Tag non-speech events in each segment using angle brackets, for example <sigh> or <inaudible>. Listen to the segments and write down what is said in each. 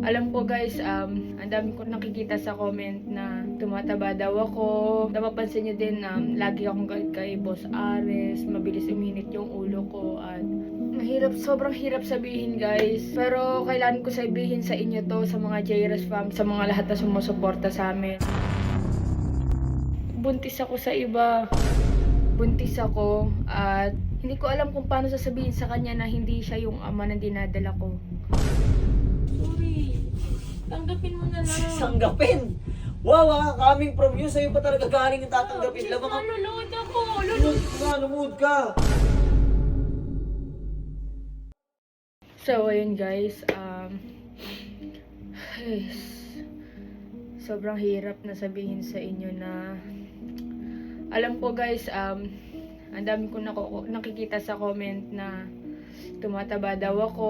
Alam ko guys, um, ang dami ko nakikita sa comment na tumataba daw ako. Napapansin nyo din, um, lagi akong galit kay Boss Ares, mabilis uminit yung ulo ko at mahirap, sobrang hirap sabihin guys. Pero kailangan ko sabihin sa inyo to, sa mga JRS fam, sa mga lahat na sumusuporta sa amin. Buntis ako sa iba. Buntis ako at hindi ko alam kung paano sasabihin sa kanya na hindi siya yung ama na dinadala ko. Tanggapin mo na lang. Sanggapin! Wow, ah, coming from you, sa'yo pa talaga galing yung tatanggapin. Please, Lamang ka. malulod ako. Lumod ka, lumod ka. So, ayun guys. Um, <sighs> sobrang hirap na sabihin sa inyo na alam ko guys, um, ang dami ko nakikita sa comment na tumataba daw ako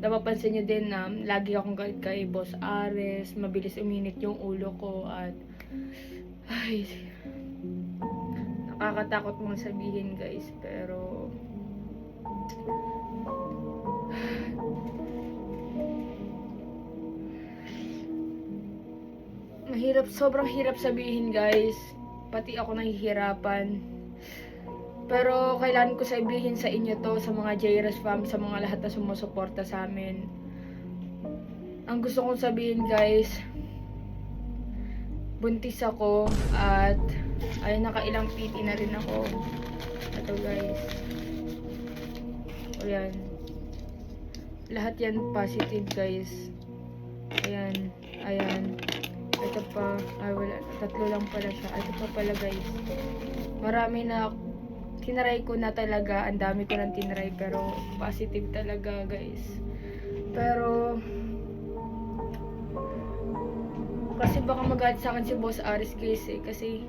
napapansin nyo din na lagi akong galit kay Boss Ares, mabilis uminit yung ulo ko at ay nakakatakot mong sabihin guys pero <sighs> Mahirap, sobrang hirap sabihin guys. Pati ako nahihirapan. Pero kailangan ko sabihin sa inyo to, sa mga JRS fam, sa mga lahat na sumusuporta sa amin. Ang gusto kong sabihin guys, buntis ako at ay nakailang PT na rin ako. Ito guys. O yan. Lahat yan positive guys. Ayan. Ayan. Ito pa. Ay wala. Tatlo lang pala siya. Ito pa pala guys. Marami na tinaray ko na talaga. Ang dami ko nang tinaray. Pero positive talaga guys. Pero kasi baka magalit sa akin si Boss Aris guys eh. Kasi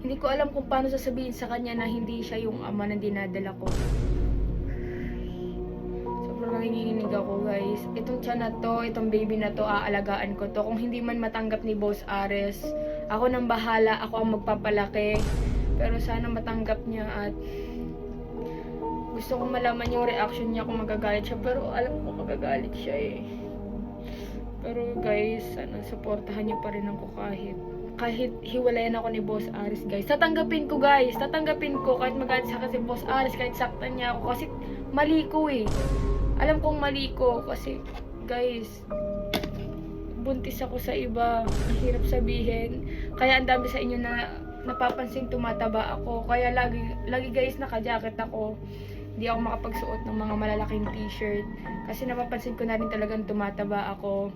hindi ko alam kung paano sasabihin sa kanya na hindi siya yung ama na dinadala ko. Sobrang nanginginig ako guys. Itong tiyan na to, itong baby na to, aalagaan ko to. Kung hindi man matanggap ni Boss Ares, ako nang bahala, ako ang magpapalaki. Pero sana matanggap niya at gusto kong malaman yung reaction niya kung magagalit siya. Pero alam ko magagalit siya eh. Pero guys, sana supportahan niyo pa rin ako kahit kahit hiwalayan ako ni Boss Aris guys. Tatanggapin ko guys, tatanggapin ko kahit magalit sa akin si Boss Aris, kahit saktan niya ako kasi mali ko eh. Alam kong mali ko kasi guys, buntis ako sa iba. Ang hirap sabihin. Kaya ang dami sa inyo na napapansin tumataba ako. Kaya lagi, lagi guys naka-jacket ako. Hindi ako makapagsuot ng mga malalaking t-shirt. Kasi napapansin ko na rin talagang tumataba ako.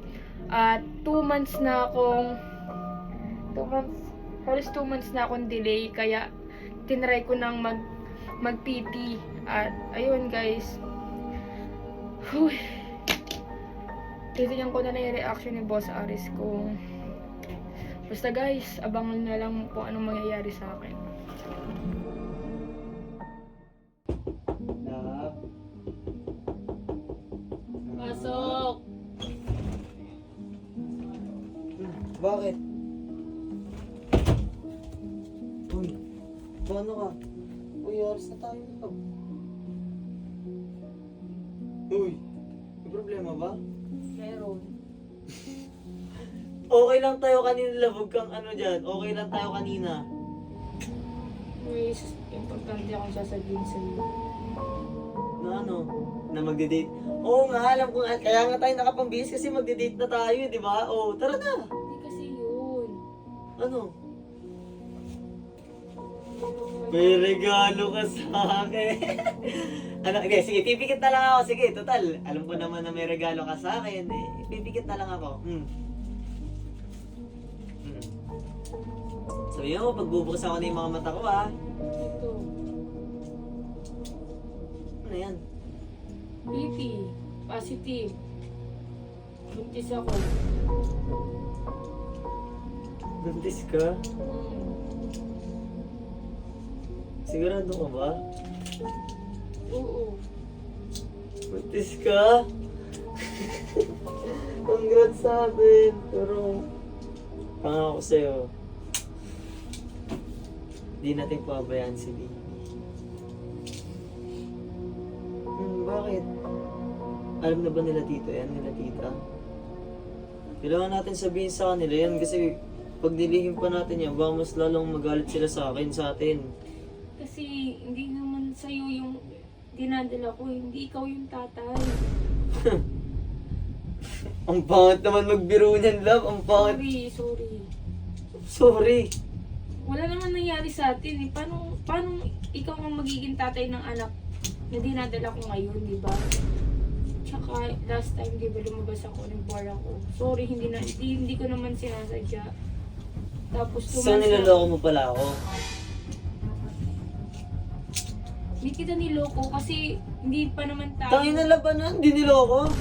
At 2 months na akong 2 months, halos 2 months na akong delay. Kaya tinry ko nang mag mag-PT. At ayun guys. Huy. Titignan ko na na yung reaction ni Boss Aris kung Basta guys, abangan na lang kung anong mangyayari sa akin. Pasok! Bakit? Uy, paano ka? Uy, oras na tayo na. Uy, may problema ba? Meron. <laughs> Okay lang tayo kanina, labog kang ano dyan. Okay lang tayo kanina. May importante akong sasabihin sa iyo. Na ano? Na magde-date. Oo nga, alam ko nga. Kaya nga tayo nakapambihis kasi magde-date na tayo, di ba? Oo, tara na. Hindi kasi yun. Ano? May regalo ka sa akin. <laughs> ano, okay, sige, pipikit na lang ako. Sige, total. Alam ko naman na may regalo ka sa akin. Eh, pipikit na lang ako. Hmm. Hmm. Sabi mo, pagbubuksan ko na yung mga mata ko, ha? Ito. Ano yan? BP. Positive. Buntis ako. Buntis ka? Hmm. Sigurado ka ba? Oo. Buntis ka? <laughs> Congrats sa atin. Pero, pangako sa'yo, di natin pabayaan si baby. Hmm, bakit? Alam na ba nila tita yan, nila tita? Kailangan natin sabihin sa kanila yan kasi pag nilihim pa natin yan, baka mas lalong magalit sila sa akin, sa atin. Kasi hindi naman sa'yo yung dinadala ko, hindi ikaw yung tatay. <laughs> Ang pangit naman magbiro niyan, love. Ang pangit. Sorry, sorry. Sorry. Wala naman nangyari sa atin eh. Paano, paano ikaw ang magiging tatay ng anak na dinadala ko ngayon, di ba? Tsaka last time, di ba lumabas ako ng bar ako. Sorry, hindi, na, hindi, hindi ko naman sinasadya. Tapos So, na- niloloko mo pala ako. Hindi kita niloko kasi hindi pa naman tayo. Tangin na labanan, hindi niloko.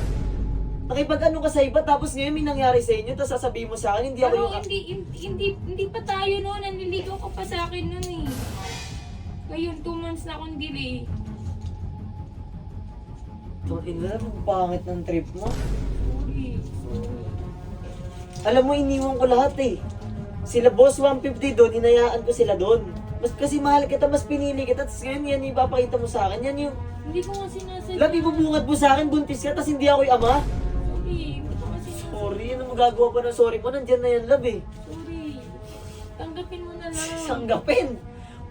Nakipag ano ka sa iba, tapos ngayon may nangyari sa inyo, tapos sasabihin mo sa akin, hindi ako Pero yung... hindi, hindi, hindi, hindi pa tayo noon. Nanliligaw ka pa sa akin noon eh. Ngayon, two months na akong delay. Tangin na, ang pangit ng trip mo. Sorry. Sorry. Alam mo, iniwan ko lahat eh. Sila boss 150 doon, inayaan ko sila doon. Mas kasi mahal kita, mas pinili kita, tapos ngayon yan yung ipapakita mo sa akin. Yan yung, Hindi ko nga sinasadya. labi bubungad mo sa akin, buntis ka, tapos hindi ako yung ama. Sorry. Hindi ko nga sinasadya. Sorry, ano magagawa pa ng sorry mo? Nandyan na yan, love eh. Sorry. Tanggapin mo na lang. Sanggapin!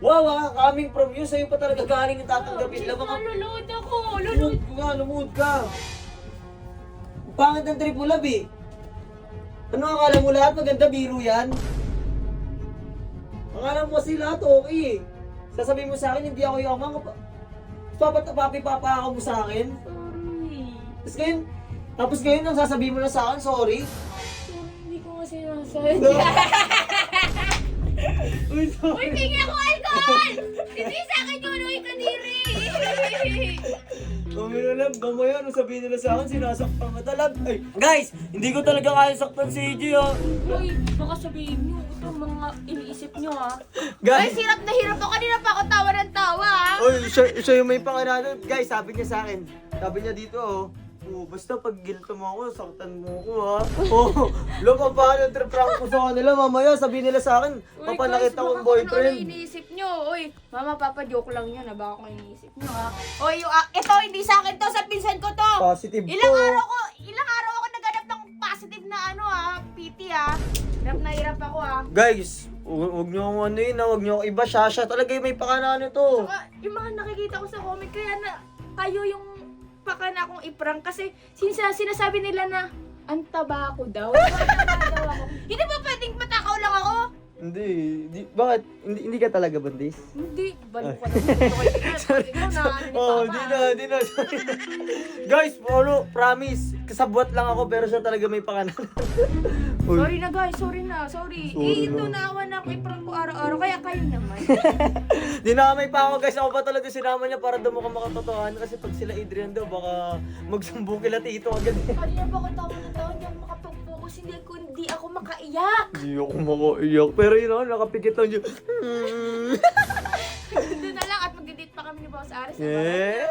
Wow, ah, coming from you, sa'yo pa talaga galing yung tatanggapin. Love, mga Malulod ako. Lulod. ka, lumuod ka. Ang Pangit ng trip mo, love eh. Ano akala mo lahat maganda biro yan? Akala mo kasi lahat okay eh. Sasabihin mo sa akin, hindi ako yung ama. Papat papi papa ako mo sa akin. Sorry. Tapos ngayon, tapos ngayon ang sasabihin mo na sa akin, sorry. Sorry. Hindi ko nga sinasadya. <laughs> Uy, sorry. Uy, tingin ako alcohol! Hindi sa akin yun. Uy, kadiri. Kami na lang, gamaya, ano sabihin nila sa akin, sinasaktan ka talaga. Ay, guys, hindi ko talaga kaya saktan si AJ ah. Uy, baka sabihin nyo. Ito ang mga iniisip nyo ha. Guys, hirap na hirap ako. Kanina pa ako tawa ng tawa ha. Oy, siya, siya yung may pangalan. Guys, sabi niya sa akin. Sabi niya dito, oh. Oh, basta pag ginto mo ako, saktan mo ako, ha? <laughs> Oh, paano yung trip ko sa kanila? Mamaya, sabihin nila sa akin, papanakit akong boyfriend. Ano iniisip nyo? Uy, mama, papa, joke lang yan. ha. Baka kung iniisip nyo ha. Uy, yung, ah, ito, hindi sa akin to. Sa pinsan ko to. Positive Ilang to. araw ko, ilang araw ako naghanap ng positive na ano ha, PT ha. Hirap na hirap ako ha. Guys, hu- huwag niyo akong ano yun, huwag niyo ako iba. Siya, siya talaga yung may pangalan nito. Saka, yung mga nakikita ko sa comic, kaya na, kayo yung paka na akong iprank kasi sinsa, sinasabi nila na ang taba ko daw. Taba daw ako. Hindi ba pwedeng matakaw lang ako? Hindi, di, bakit? Hindi, hindi ka talaga bandis? Hindi, balik ko na. Sorry. Ikaw na, ano ni Oh, Papa. di na, di na. sorry. Guys, ano, promise, kasabwat lang ako pero siya talaga may pangalan. <laughs> Uy. Sorry na guys, sorry na, sorry. Sorry eh, ito na. naawa na ako iprank ko araw-araw, kaya kayo naman. <laughs> Di na may pa ako guys, ako pa talaga sinama niya para daw mukhang makatotohanan kasi pag sila Adrian daw baka magsumbong kila tito agad. <laughs> Kanina pa ako tawa na tawa, hindi ako makapag-focus, hindi ako, hindi ako makaiyak. Hindi ako makaiyak pero yun ako, nakapikit lang yun. <laughs> Doon na lang at magdi-date pa kami ni Boss Aris. eh,